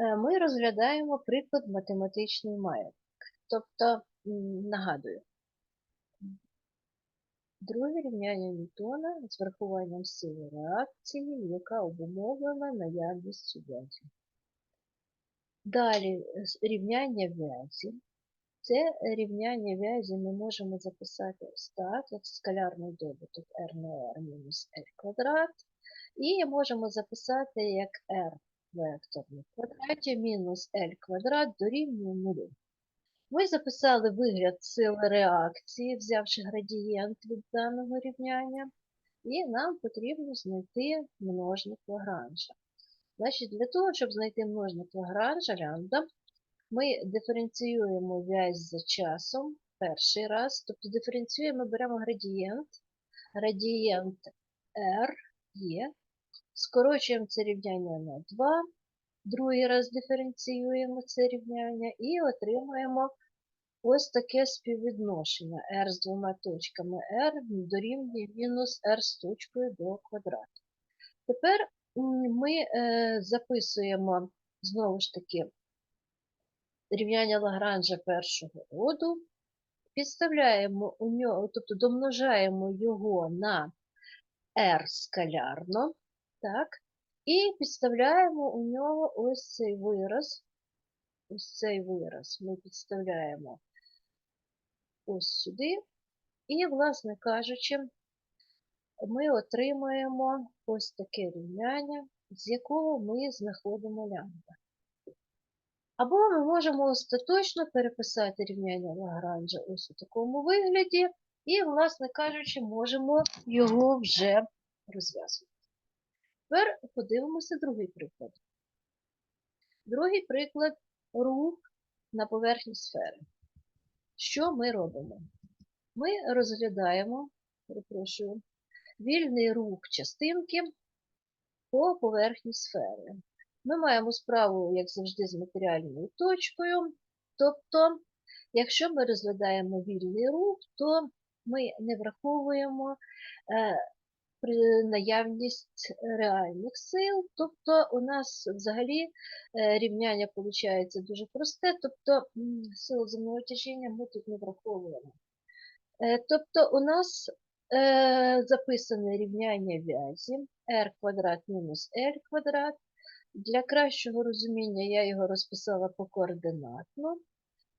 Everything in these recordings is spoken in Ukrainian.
Е, Ми розглядаємо приклад математичний маятник. Тобто, нагадую, друге рівняння Ньютона з врахуванням сили реакції, яка обумовлена наявністю в'язі. Далі е, рівняння в'язі. Це рівняння в'язі ми можемо записати ось так, як скалярний добуток r на r мінус r квадрат. І можемо записати як r векторний в квадраті мінус L квадрат дорівнює нулю. Ми записали вигляд сили реакції, взявши градієнт від даного рівняння, і нам потрібно знайти множник Лагранжа. Значить, для того, щоб знайти множник Лагранжа лямбда, ми диференціюємо вязь за часом перший раз, тобто диференціюємо, беремо градієнт, градієнт R є, скорочуємо це рівняння на 2, другий раз диференціюємо це рівняння і отримаємо ось таке співвідношення r з двома точками r дорівнює мінус r з точкою до квадрату. Тепер ми е, записуємо знову ж таки рівняння Лагранжа першого роду, підставляємо у нього, тобто домножаємо його на r скалярно, так, і підставляємо у нього ось цей вираз. Ось цей вираз ми підставляємо ось сюди. І, власне кажучи, ми отримаємо ось таке рівняння, з якого ми знаходимо лямбда. Або ми можемо остаточно переписати рівняння Лагранжа ось у такому вигляді, і, власне кажучи, можемо його вже розв'язувати. Тепер подивимося другий приклад. Другий приклад рух на поверхні сфери. Що ми робимо? Ми розглядаємо, перепрошую, вільний рух частинки по поверхні сфери. Ми маємо справу, як завжди, з матеріальною точкою. Тобто, якщо ми розглядаємо вільний рух, то ми не враховуємо е, наявність реальних сил. Тобто, у нас взагалі е, рівняння виходить дуже просте, тобто силу земного тяжіння ми тут не враховуємо. Е, Тобто у нас е, записане рівняння в'язі r квадрат мінус L квадрат. Для кращого розуміння я його розписала покоординатно.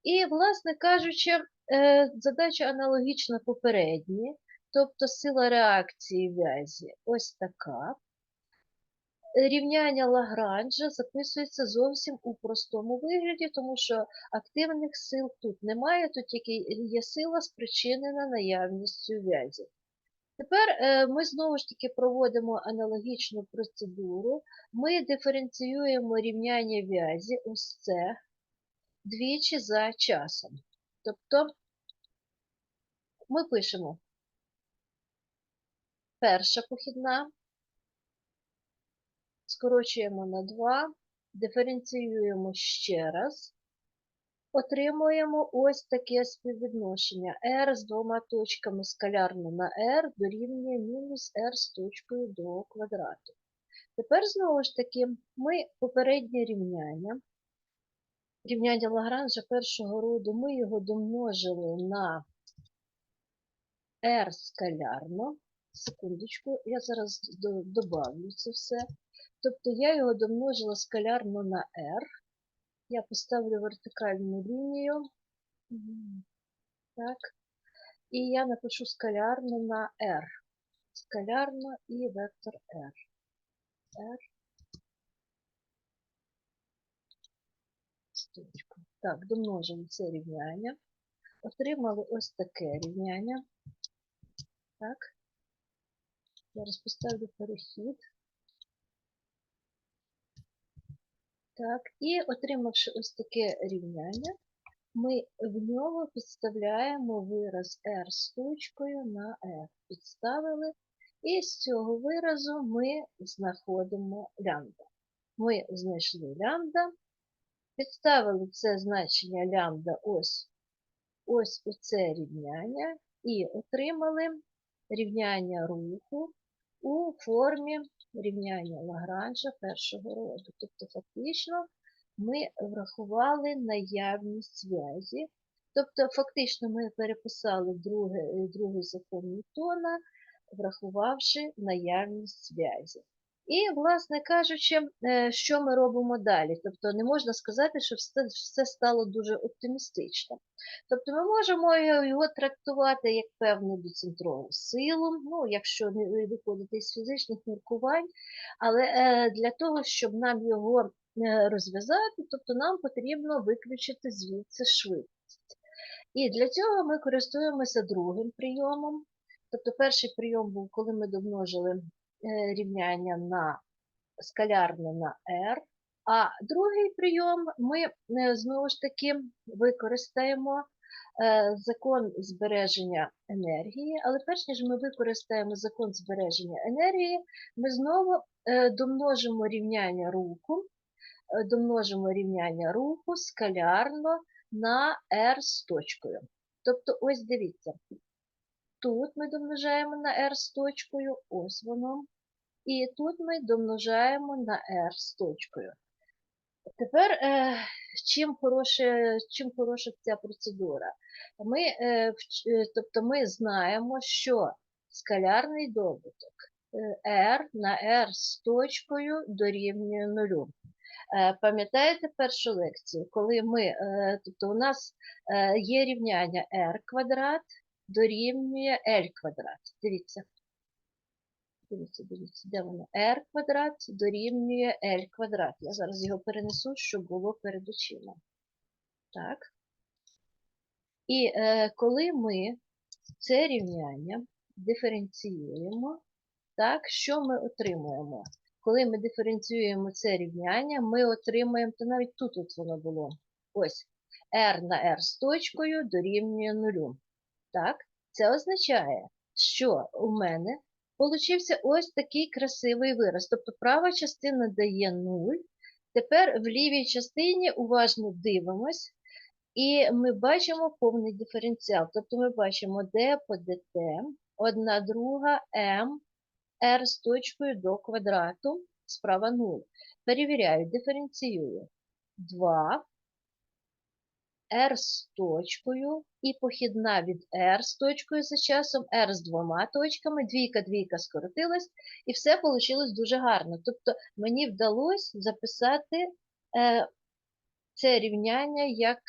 І, власне кажучи, задача аналогічна попередній, тобто сила реакції в'язі ось така. Рівняння Лагранжа записується зовсім у простому вигляді, тому що активних сил тут немає, тут тільки є сила спричинена наявністю в'язі. Тепер е, ми знову ж таки проводимо аналогічну процедуру. Ми диференціюємо рівняння в'язі ось це двічі за часом. Тобто ми пишемо перша похідна, скорочуємо на 2, диференціюємо ще раз, отримуємо ось таке співвідношення. r з двома точками скалярно на r дорівнює мінус r з точкою до квадрату. Тепер, знову ж таки, ми попереднє рівняння, рівняння Лагранжа першого роду, ми його домножили на r скалярно. Секундочку, я зараз до- добавлю це все. Тобто я його домножила скалярно на r. Я поставлю вертикальну лінію. Так. І я напишу скалярно на r. Скалярно і вектор r. r. Так, домножимо це рівняння. Отримали ось таке рівняння. Так. Зараз поставлю перехід. Так, і отримавши ось таке рівняння, ми в нього підставляємо вираз r з точкою на f. Підставили, і з цього виразу ми знаходимо лямбда. Ми знайшли лямбда, підставили це значення лямбда ось, ось у це рівняння і отримали рівняння руху у формі рівняння Лагранжа першого роду. Тобто, фактично, ми врахували наявність зв'язі. Тобто, фактично, ми переписали другий закон Ньютона, врахувавши наявність зв'язі. І, власне кажучи, е, що ми робимо далі? Тобто не можна сказати, що все, стало дуже оптимістично. Тобто ми можемо його трактувати як певну доцентрову силу, ну, якщо не виходити із фізичних міркувань, але е, для того, щоб нам його е, розв'язати, тобто нам потрібно виключити звідси швидкість. І для цього ми користуємося другим прийомом. Тобто перший прийом був, коли ми домножили рівняння на скалярне на R, а другий прийом ми е, знову ж таки використаємо е, закон збереження енергії, але перш ніж ми використаємо закон збереження енергії, ми знову е, домножимо рівняння руху, е, домножимо рівняння руху скалярно на R з точкою. Тобто, ось дивіться, тут ми домножаємо на R з точкою, ось воно. І тут ми домножаємо на R з точкою. Тепер, е, чим, хороше, чим хороша ця процедура? Ми, е, е, тобто ми знаємо, що скалярний добуток R на R з точкою дорівнює нулю. Пам'ятаєте першу лекцію, коли ми, тобто у нас є рівняння r квадрат дорівнює L квадрат. Дивіться. Дивіться, дивіться, де воно? r квадрат дорівнює L квадрат. Я зараз його перенесу, щоб було перед очима. Так. І е, коли ми це рівняння диференціюємо, так, що ми отримуємо? Коли ми диференціюємо це рівняння, ми отримуємо, то навіть тут от воно було. Ось r на r з точкою дорівнює нулю. Так, це означає, що у мене получився ось такий красивий вираз. Тобто права частина дає 0. Тепер в лівій частині уважно дивимось, і ми бачимо повний диференціал. Тобто ми бачимо d по dt, одна друга m, r з точкою до квадрату, справа 0. Перевіряю, диференціюю. 2, r з точкою і похідна від r з точкою за часом, r з двома точками, двійка, двійка скоротилась, і все вийшло дуже гарно. Тобто мені вдалося записати е, це рівняння як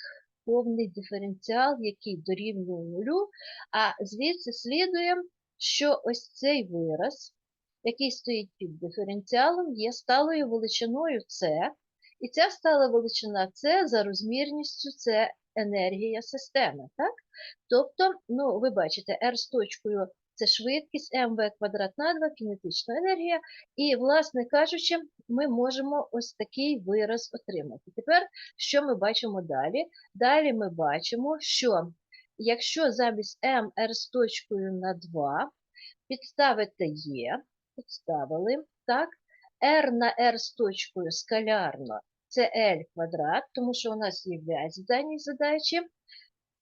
повний диференціал, який дорівнює нулю, а звідси слідує, що ось цей вираз, який стоїть під диференціалом, є сталою величиною С, і ця стала величина С за розмірністю це енергія системи. Так? Тобто, ну, ви бачите, R з точкою це швидкість, mv квадрат на 2, кінетична енергія. І, власне кажучи, ми можемо ось такий вираз отримати. Тепер, що ми бачимо далі? Далі ми бачимо, що якщо замість m r з точкою на 2 підставити є, підставили, так, r на r з точкою скалярно це L квадрат, тому що у нас є в'язь в даній задачі.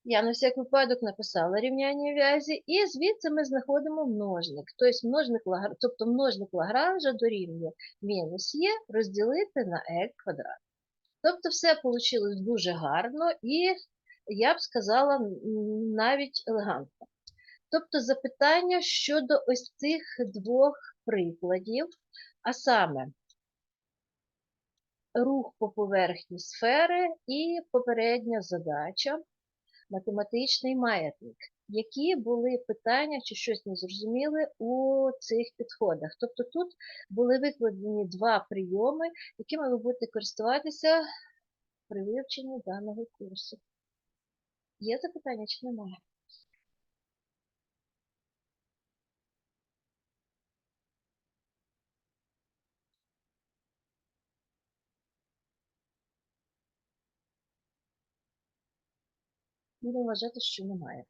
Я на всяк випадок написала рівняння в'язі, і звідси ми знаходимо множник. Тобто множник, тобто множник Лагранжа дорівнює мінус є розділити на L квадрат. Тобто все вийшло дуже гарно і, я б сказала, навіть елегантно. Тобто запитання щодо ось цих двох прикладів, а саме рух по поверхні сфери і попередня задача математичний маятник. Які були питання чи щось не зрозуміли у цих підходах? Тобто тут були викладені два прийоми, якими ви будете користуватися при вивченні даного курсу. Є запитання чи немає? Буду вважати, що немає.